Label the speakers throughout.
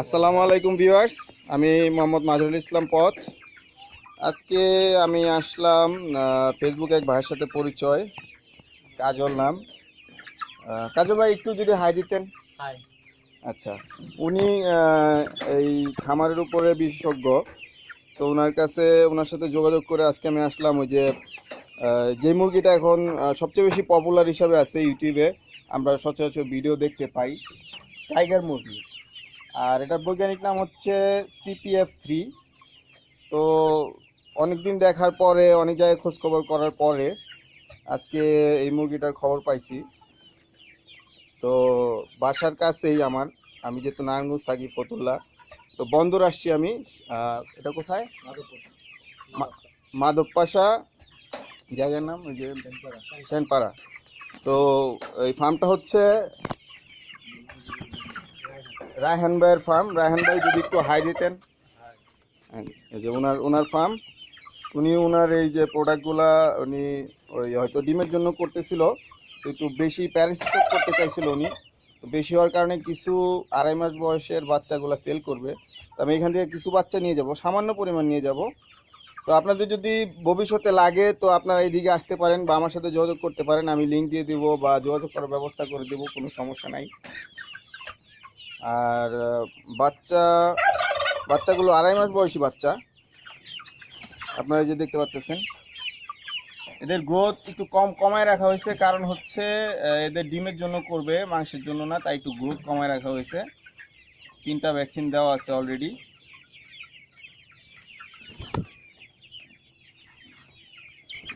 Speaker 1: আসসালামু আলাইকুম ভিউয়ার্স আমি মোহাম্মদ মাজরুল ইসলাম পথ। আজকে আমি আসলাম ফেসবুকে এক ভাইয়ের সাথে পরিচয় কাজল নাম। কাজল ভাই একটু যদি হাই দিতেন।
Speaker 2: হাই।
Speaker 1: আচ্ছা উনি এই খামারের উপরে বিশেষজ্ঞ। তো ওনার কাছে ওনার সাথে যোগাযোগ করে আজকে আমি আসলাম ওই যে যে মুরগিটা এখন সবচেয়ে বেশি পপুলার হিসাবে আছে ইউটিউবে। আমরা সচরাচর ভিডিও দেখতে পাই। টাইগার মুরগি আর এটার বৈজ্ঞানিক নাম হচ্ছে সিপিএফ থ্রি তো অনেকদিন দেখার পরে, অনেক জায়গায় খোঁজখবর করার পরে আজকে এই মুরগিটার খবর পাইছি। তো বাসার কাছেই আমার। আমি যেহেতু নারায়ণগঞ্জ থাকি ফতুল্লা তো বন্দর আসছি আমি এটা কোথায়? মাধবপাশা, জায়গার নাম ওই যে, সেনপাড়া। তো এই ফার্মটা হচ্ছে রায়হান ভাইয়ের ফার্ম রায়হান ভাই যদি একটু হাই দিতেন এই যে ওনার ওনার ফার্ম উনি ওনার এই যে প্রোডাক্টগুলা উনি ওই হয়তো ডিমের জন্য করতেছিল একটু বেশি প্যারাসিটক করতে চাইছিল উনি। তো বেশি হওয়ার কারণে কিছু আড়াই মাস বয়সের বাচ্চাগুলো সেল করবে। তো আমি এখান থেকে কিছু বাচ্চা নিয়ে যাব সামান্য পরিমাণ নিয়ে যাব। তো আপনাদের যদি ভবিষ্যতে লাগে তো আপনারা এইদিকে আসতে পারেন বা আমার সাথে যোগাযোগ করতে পারেন। আমি লিঙ্ক দিয়ে দিব বা যোগাযোগ করার ব্যবস্থা করে দেবো কোনো সমস্যা নাই। আর বাচ্চা, বাচ্চাগুলো আড়াই মাস বয়সী বাচ্চা। আপনারা যে দেখতে পাচ্ছেন, এদের গ্রোথ একটু কম কমায় রাখা হয়েছে, কারণ হচ্ছে এদের ডিমের জন্য করবে, মাংসের জন্য না, তাই একটু গ্রোথ কমায় রাখা হয়েছে। তিনটা ভ্যাকসিন দেওয়া আছে অলরেডি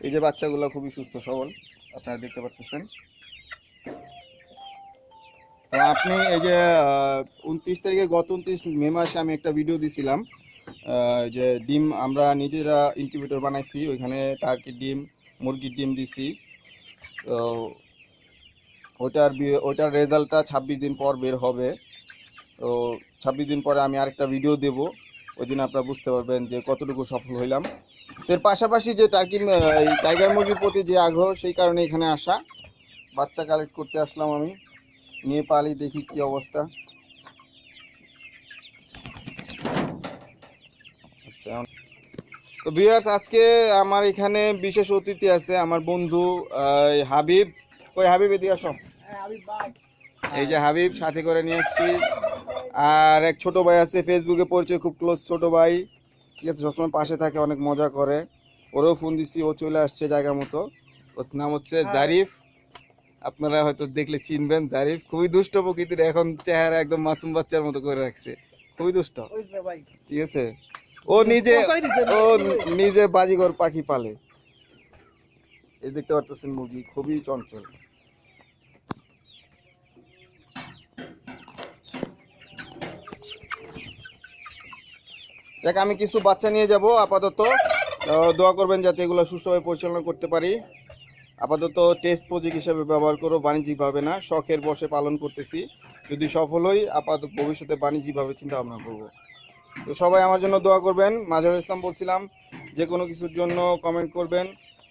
Speaker 1: এই যে বাচ্চাগুলো খুবই সুস্থ, সবল, আপনারা দেখতে পাচ্ছেন। আপনি এই যে উনত্রিশ তারিখে গত উনত্রিশ মে মাসে আমি একটা ভিডিও দিছিলাম যে ডিম আমরা নিজেরা ইনকিউবেটর বানাইছি, ওইখানে টার্কির ডিম, মুরগির ডিম দিছি। তো ওইটার বি- ওইটার রেজাল্টটা ছাব্বিশ দিন পর বের হবে। তো ছাব্বিশ দিন পরে আমি আরেকটা ভিডিও দেব ওই দিন আপনারা বুঝতে পারবেন যে কতটুকু সফল হইলাম। এর পাশাপাশি যে টার্কি টাইগার মুরগির প্রতি যে আগ্রহ, সেই কারণে এখানে আসা। বাচ্চা কালেক্ট করতে আসলাম আমি। নিয়ে পালি দেখি কি অবস্থা। আচ্ছা তো ভিউয়ার্স আজকে আমার এখানে বিশেষ অতিথি আছে আমার বন্ধু হাবিব। কই হাবিব এদিকে আসো। এই যে হাবিব সাথে করে নিয়ে আসছি। আর এক ছোট ভাই আছে ফেসবুকে পরিচয় খুব ক্লোজ ছোট ভাই। ঠিক আছে সবসময় পাশে থাকে অনেক মজা করে। ওরেও ফোন দিছি ও চলে আসছে জায়গা মতো। ওর নাম হচ্ছে জারিফ। আপনারা হয়তো দেখলে চিনবেন জারিফ খুবই দুষ্ট প্রকৃতির এখন চেহারা একদম মাসুম বাচ্চার মতো করে রাখছে। খুবই দুষ্ট। ঠিক আছে? ও নিজে ও নিজে বাজিগর পাখি পালে। এই দেখতে পারতেছেন মুরগি খুবই চঞ্চল। দেখ আমি কিছু বাচ্চা নিয়ে যাব আপাতত। দোয়া করবেন যাতে এগুলো সুষ্ঠুভাবে পরিচালনা করতে পারি। আপাতত টেস্ট প্রজেক্ট হিসেবে ব্যবহার করো বাণিজ্যিকভাবে না, শখের বসে পালন করতেছি। যদি সফল হই, আপাতত ভবিষ্যতে বাণিজ্যিকভাবে চিন্তা ভাবনা করব। তো সবাই আমার জন্য দোয়া করবেন। মাজারুল ইসলাম বলছিলাম, যে কোনো কিছুর জন্য কমেন্ট করবেন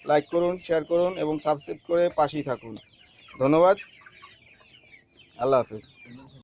Speaker 1: লাইক করুন শেয়ার করুন এবং সাবস্ক্রাইব করে পাশেই থাকুন। ধন্যবাদ। আল্লাহ হাফিজ।